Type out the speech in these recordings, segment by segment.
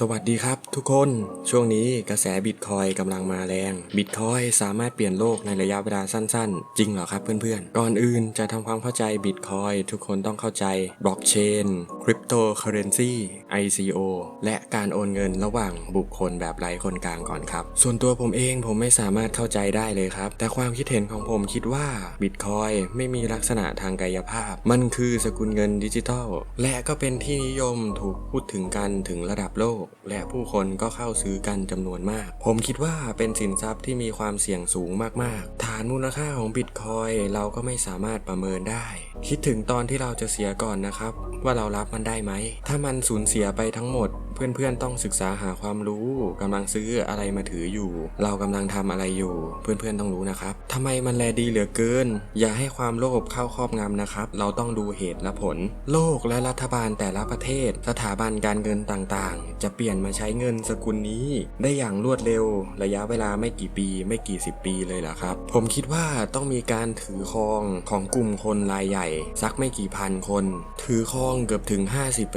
สวัสดีครับทุกคน ช่วงนี้กระแสบิตคอยกำลังมาแรง บิตคอยสามารถเปลี่ยนโลกในระยะเวลาสั้นๆ จริงเหรอครับเพื่อนๆ ก่อนอื่นจะทำความเข้าใจบิตคอยทุกคนต้องเข้าใจบล็อกเชนคริปโตเคอเรนซี ICO และการโอนเงินระหว่างบุคคลแบบไร้คนกลางก่อนครับ ส่วนตัวผมเองผมไม่สามารถเข้าใจได้เลยครับ แต่ความคิดเห็นของผมคิดว่าบิตคอยไม่มีลักษณะทางกายภาพ มันคือสกุลเงินดิจิทัล และก็เป็นที่นิยมถูกพูดถึงกันถึงระดับโลกและผู้คนก็เข้าซื้อกันจำนวนมาก ผมคิดว่าเป็นสินทรัพย์ที่มีความเสี่ยงสูงมากๆ ฐานมูลค่าของบิตคอยเราก็ไม่สามารถประเมินได้ คิดถึงตอนที่เราจะเสียก่อนนะครับ ว่าเรารับมันได้ไหม ถ้ามันสูญเสียไปทั้งหมด เพื่อนๆต้องศึกษาหาความรู้กำลังซื้ออะไรมาถืออยู่ เรากำลังทำอะไรอยู่ เพื่อนๆต้องรู้นะครับทำไมมันแลดีเหลือเกิน อย่าให้ความโลภเข้าครอบงำนะครับ เราต้องดูเหตุและผล โลกและรัฐบาลแต่ละประเทศ สถาบันการเงินต่างๆ จะเปลี่ยนมาใช้เงินสกุลนี้ ได้อย่างรวดเร็ว ระยะเวลาไม่กี่ปี ไม่กี่สิบปีเลยล่ะครับ ผมคิดว่าต้องมีการถือครองของกลุ่มคนรายใหญ่ สักไม่กี่พันคน ถือครองเกือบถึง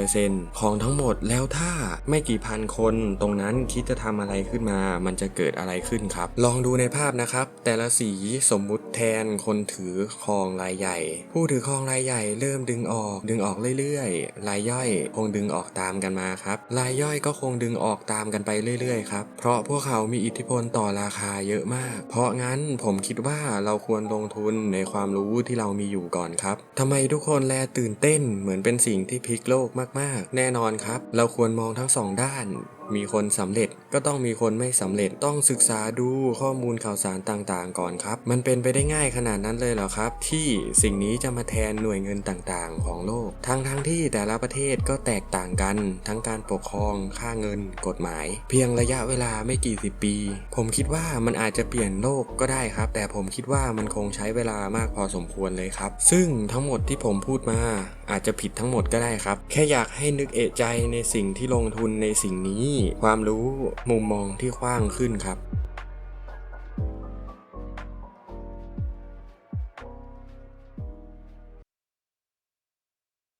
50%ของทั้งหมดแล้วถ้าไม่กี่พันคนตรงนั้นคิดจะทำอะไรขึ้นมา มันจะเกิดอะไรขึ้นครับ ลองดูในภาพนะครับ แต่ละสีสมมุติแทนคนถือครองรายใหญ่ ผู้ถือครองรายใหญ่เริ่มดึงออก ดึงออกเรื่อยๆ รายย่อยคงดึงออกตามกันมาครับ รายย่อยก็คงดึงออกตามกันไปเรื่อยๆครับ เพราะพวกเขามีอิทธิพลต่อราคาเยอะมาก เพราะงั้นผมคิดว่าเราควรลงทุนในความรู้ที่เรามีอยู่ก่อนครับทำไมทุกคนแลตื่นเต้นเหมือนเป็นสิ่งที่พลิกโลกมากๆ แน่นอนครับ เราควรมองทั้งสองด้าน มีคนสำเร็จก็ต้องมีคนไม่สำเร็จต้องศึกษาดูข้อมูลข่าวสารต่างๆ ก่อนครับ มันเป็นไปได้ง่ายขนาดนั้นเลยเหรอครับ ที่สิ่งนี้จะมาแทนหน่วยเงินต่างๆ ของโลก ทั้งทั้งๆที่แต่ละประเทศก็แตกต่างกัน ทั้งการปกครองค่าเงิน กฎหมาย เพียงระยะเวลาไม่กี่สิบปี ผมคิดว่ามันอาจจะเปลี่ยนโลกก็ได้ครับ แต่ผมคิดว่ามันคงใช้เวลามากพอสมควรเลยครับ ซึ่งทั้งหมดที่ผมพูดมาอาจจะผิดทั้งหมดก็ได้ครับ แค่อยากให้นึกเอะใจในสิ่งที่ลงทุนในสิ่งนี้ความรู้มุมมองที่กว้างขึ้นครับ